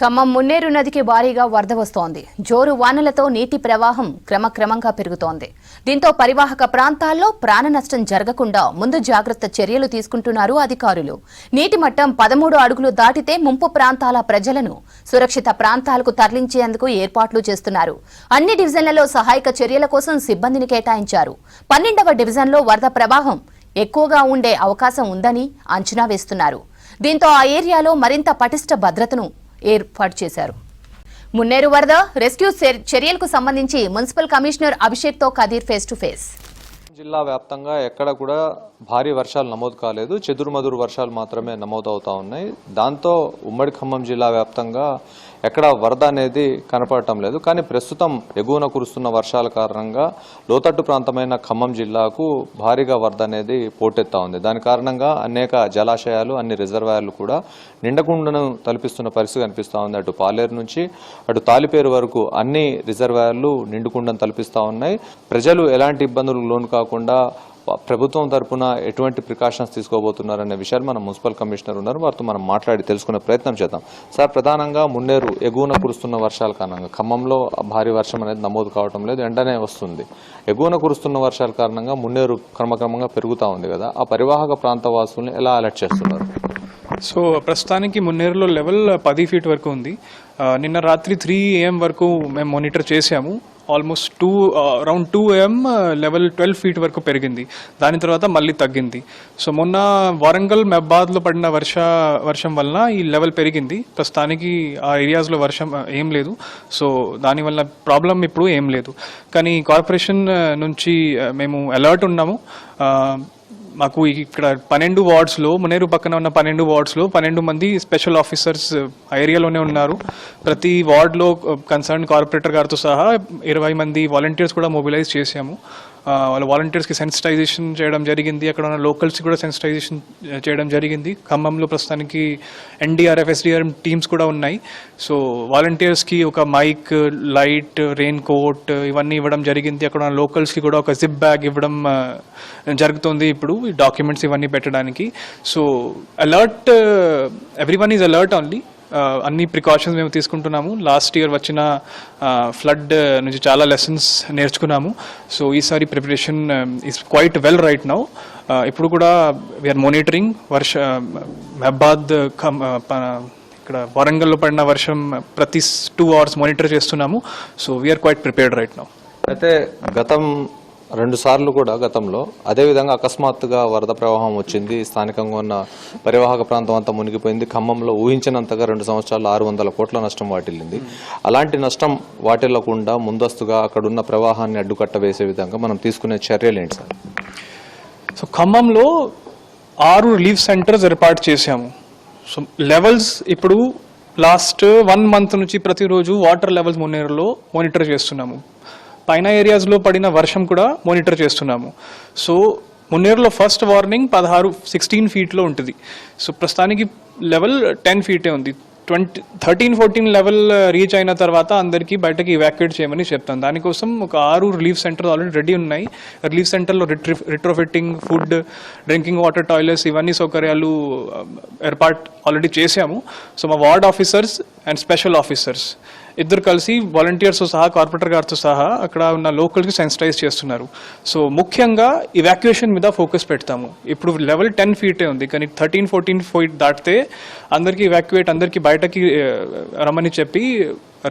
ఖమ్మం మున్నేరు నదికి భారీగా వరద వస్తోంది. జోరు వానలతో నీటి ప్రవాహం క్రమక్రమంగా పెరుగుతోంది. దీంతో పరివాహక ప్రాంతాల్లో ప్రాణ నష్టం జరగకుండా ముందు జాగ్రత్త చర్యలు తీసుకుంటున్నారు అధికారులు. నీటి మట్టం పదమూడు అడుగులు దాటితే ముంపు ప్రాంతాల ప్రజలను సురక్షిత ప్రాంతాలకు తరలించేందుకు ఏర్పాట్లు చేస్తున్నారు. అన్ని డివిజన్లలో సహాయక చర్యల కోసం సిబ్బందిని కేటాయించారు. పన్నెండవ డివిజన్లో వరద ప్రవాహం ఎక్కువగా ఉండే అవకాశం ఉందని అంచనా వేస్తున్నారు. దీంతో ఆ ఏరియాలో మరింత పటిష్ట భద్రతను ఏర్పాటు చేశారు. మున్నేరు వరద రెస్క్యూ చర్యలకు సంబంధించి మున్సిపల్ కమిషనర్ అభిషేక్తో కదీర్ ఫేస్ టు ఫేస్. జిల్లా వ్యాప్తంగా ఎక్కడ కూడా భారీ వర్షాలు నమోదు కాలేదు. చెదురుమదురు వర్షాలు మాత్రమే నమోదవుతా ఉన్నాయి. దాంతో ఉమ్మడి ఖమ్మం జిల్లా వ్యాప్తంగా ఎక్కడ వరద అనేది కనపడటం లేదు. కానీ ప్రస్తుతం ఎగువన కురుస్తున్న వర్షాల కారణంగా లోతట్టు ప్రాంతమైన ఖమ్మం జిల్లాకు భారీగా వరద అనేది పోటెత్తా ఉంది. దాని కారణంగా అనేక జలాశయాలు అన్ని రిజర్వాయర్లు కూడా నిండకుండను తలపిస్తున్న పరిస్థితి కనిపిస్తూ ఉంది. అటు పాలేరు నుంచి అటు తాలిపేరు వరకు అన్ని రిజర్వాయర్లు నిండుకుండను తలపిస్తూ ఉన్నాయి. ప్రజలు ఎలాంటి ఇబ్బందులు లోను కాకుండా కాకుండా ప్రభుత్వం తరఫున ఎటువంటి ప్రికాషన్స్ తీసుకోబోతున్నారనే విషయాలు మన మున్సిపల్ కమిషనర్ ఉన్నారు. వారితో మనం మాట్లాడి తెలుసుకునే ప్రయత్నం చేద్దాం. సార్ ప్రధానంగా మున్నేరు ఎగువన కురుస్తున్న వర్షాల కారణంగా ఖమ్మంలో భారీ వర్షం అనేది నమోదు కావటం లేదు వెంటనే వస్తుంది. ఎగువన కురుస్తున్న వర్షాల కారణంగా మున్నేరు క్రమక్రమంగా పెరుగుతూ ఉంది కదా ఆ పరివాహక ప్రాంత వాసుల్ని ఎలా అలర్ట్ చేస్తున్నారు? సో ప్రస్తుతానికి మున్నేరులో లెవెల్ పది ఫీట్ వరకు ఉంది. నిన్న రాత్రి త్రీ ఏఎం వరకు మేము మానిటర్ చేసాము almost to around two AM level twelve feet వరకు పెరిగింది. దాని తర్వాత మళ్ళీ తగ్గింది. సో మొన్న వరంగల్ మెబ్బాద్లో పడిన వర్ష వర్షం వలన ఈ లెవెల్ పెరిగింది. ప్రస్తుతానికి ఆ ఏరియాస్లో వర్షం ఏం లేదు. సో దానివల్ల ప్రాబ్లం ఇప్పుడు ఏం లేదు. కానీ కార్పొరేషన్ నుంచి మేము అలర్ట్ ఉన్నాము. మాకు ఇక్కడ పన్నెండు వార్డ్స్లో మునేరు పక్కన ఉన్న పన్నెండు వార్డ్స్లో పన్నెండు మంది స్పెషల్ ఆఫీసర్స్ ఏరియాలోనే ఉన్నారు. ప్రతి వార్డ్లో కన్సర్న్ కార్పొరేటర్ గారితో సహా ఇరవై మంది వాలంటీర్స్ కూడా మొబిలైజ్ చేశాము. వాళ్ళ వాలంటీర్స్కి సెన్సిటైజేషన్ చేయడం జరిగింది. అక్కడ ఉన్న లోకల్స్కి కూడా సెన్సిటైజేషన్ చేయడం జరిగింది. ఖమ్మంలో ప్రస్తుతానికి ఎన్డీఆర్ఎఫ్ ఎస్డీఆర్ఎం టీమ్స్ కూడా ఉన్నాయి. సో వాలంటీర్స్కి ఒక మైక్ లైట్ రెయిన్ కోట్ ఇవన్నీ ఇవ్వడం జరిగింది. అక్కడ ఉన్న లోకల్స్కి కూడా ఒక జిప్ బ్యాగ్ ఇవ్వడం జరుగుతుంది ఇప్పుడు ఈ డాక్యుమెంట్స్ ఇవన్నీ పెట్టడానికి. So alert everyone is alert only అన్ని ప్రికాషన్స్ మేము తీసుకుంటున్నాము. లాస్ట్ ఇయర్ వచ్చిన ఫ్లడ్ నుంచి చాలా లెసన్స్ నేర్చుకున్నాము. సో ఈసారి preparation is quite well right now ఇప్పుడు కూడా వీఆర్ మానిటరింగ్ వర్ష మెహబాద్ ఖమ్- ఇక్కడ వరంగల్లో పడిన వర్షం ప్రతి టూ అవర్స్ మానిటర్ చేస్తున్నాము. So we are quite prepared right now అయితే గతం రెండు సార్లు కూడా గతంలో అదేవిధంగా అకస్మాత్తుగా వరద ప్రవాహం వచ్చింది. స్థానికంగా ఉన్న పరివాహక ప్రాంతం అంతా మునిగిపోయింది. ఖమ్మంలో ఊహించినంతగా రెండు సంవత్సరాలు ఆరు వందల కోట్ల నష్టం వాటిల్లింది. అలాంటి నష్టం వాటిల్లకుండా ముందస్తుగా అక్కడున్న ప్రవాహాన్ని అడ్డుకట్ట వేసే విధంగా మనం తీసుకునే చర్యలు ఏంటి సార్? సో ఖమ్మంలో ఆరు రిలీఫ్ సెంటర్స్ ఏర్పాటు చేశాము. సో లెవెల్స్ ఇప్పుడు లాస్ట్ వన్ మంత్ నుంచి ప్రతిరోజు వాటర్ లెవెల్స్ మొన్నేరులో మానిటర్ చేస్తున్నాము. పైన ఏరియాస్లో పడిన వర్షం కూడా మానిటర్ చేస్తున్నాము. సో మున్నేరులో ఫస్ట్ వార్నింగ్ పదహారు సిక్స్టీన్ ఫీట్లో ఉంటుంది. సో ప్రస్తుతానికి లెవెల్ టెన్ ఫీటే ఉంది. Twenty thirteen fourteen level reach అయిన తర్వాత అందరికీ బయటకి ఇవాక్యుయేట్ చేయమని చెప్తాను. దానికోసం ఒక ఆరు రిలీఫ్ సెంటర్ ఆల్రెడీ రెడీ ఉన్నాయి. రిలీఫ్ సెంటర్లో రిట్రి retrofitting food drinking water toilets ఇవన్నీ సౌకర్యాలు um, ఏర్పాటు ఆల్రెడీ చేశాము. సో మా ward officers and special officers ఇద్దరు కలిసి వాలంటీర్స్తో సహా కార్పొరేటర్ గారితో సహా అక్కడ ఉన్న లోకల్కి సెన్సిటైజ్ చేస్తున్నారు. సో ముఖ్యంగా ఇవాక్యుయేషన్ మీద ఫోకస్ పెడతాము. ఇప్పుడు లెవెల్ టెన్ ఫీటే ఉంది కానీ థర్టీన్ ఫోర్టీన్ ఫీట్ దాటితే అందరికీ ఇవాక్యుయేట్ అందరికీ బయటకి రమ్మని చెప్పి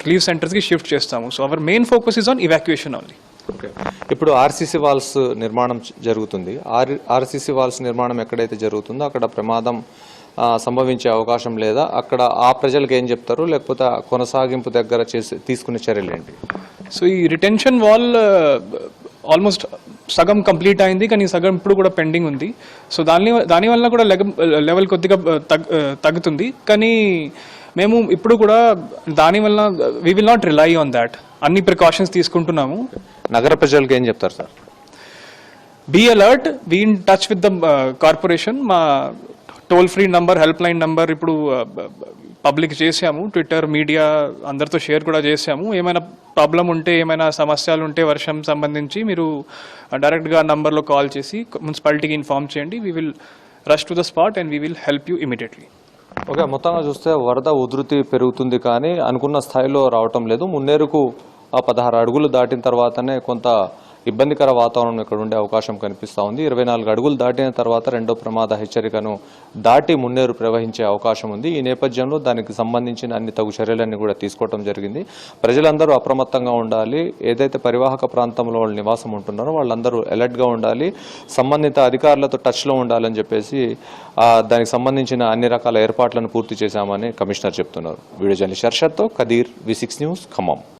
రిలీఫ్ సెంటర్స్కి షిఫ్ట్ చేస్తాము. So our main focus is on evacuation only okay. ఇప్పుడు ఆర్సీసీ వాల్స్ నిర్మాణం జరుగుతుంది. ఆర్ ఆర్సీసీ వాల్స్ నిర్మాణం ఎక్కడైతే జరుగుతుందో అక్కడ ప్రమాదం సంభవించే అవకాశం లేదా? అక్కడ ఆ ప్రజలకు ఏం చెప్తారు? లేకపోతే కొనసాగింపు దగ్గర చేసి తీసుకునే చర్యలు ఏంటి? సో ఈ రిటెన్షన్ వాల్ ఆల్మోస్ట్ సగం కంప్లీట్ అయింది. కానీ సగం ఇప్పుడు కూడా పెండింగ్ ఉంది. సో దాని దానివల్ల కూడా లెవెల్ కొద్దిగా తగ్ తగ్గుతుంది. కానీ మేము ఇప్పుడు కూడా దానివల్ల we will not rely on that అన్ని ప్రికాషన్స్ తీసుకుంటున్నాము. నగర ప్రజలకు ఏం చెప్తారు sir? Be alert be in touch with the corporation మా toll free number helpline number ఇప్పుడు పబ్లిక్ చేసాము ట్విట్టర్ మీడియా అందరితో షేర్ కూడా చేసాము ఏమైనా ప్రాబ్లం ఉంటే ఏమైనా సమస్యలు ఉంటే వర్షం సంబంధించి మీరు డైరెక్ట్గా నంబర్లో కాల్ చేసి మున్సిపాలిటీకి ఇన్ఫార్మ్ చేయండి. We will rush to the spot and we will help you immediately okay మొత్తంగా చూస్తే వరద ఉధృతి పెరుగుతుంది కానీ అనుకున్న స్థాయిలో రావటం లేదు. మున్నేరుకు ఆ పదహారు అడుగులు దాటిన తర్వాతనే కొంత ఇబ్బందికర వాతావరణం ఇక్కడ ఉండే అవకాశం కనిపిస్తూ ఉంది. ఇరవై నాలుగు అడుగులు దాటిన తర్వాత రెండో ప్రమాద హెచ్చరికను దాటి మున్నేరు ప్రవహించే అవకాశం ఉంది. ఈ నేపథ్యంలో దానికి సంబంధించిన అన్ని తగు చర్యలన్నీ కూడా తీసుకోవడం జరిగింది. ప్రజలందరూ అప్రమత్తంగా ఉండాలి. ఏదైతే పరివాహక ప్రాంతంలో వాళ్ళు నివాసం ఉంటున్నారో వాళ్ళందరూ అలర్ట్గా ఉండాలి. సంబంధిత అధికారులతో టచ్లో ఉండాలని చెప్పేసి దానికి సంబంధించిన అన్ని రకాల ఏర్పాట్లను పూర్తి చేశామని కమిషనర్ చెప్తున్నారు. Video journalist హర్షద్తో Kadir V six news Khammam.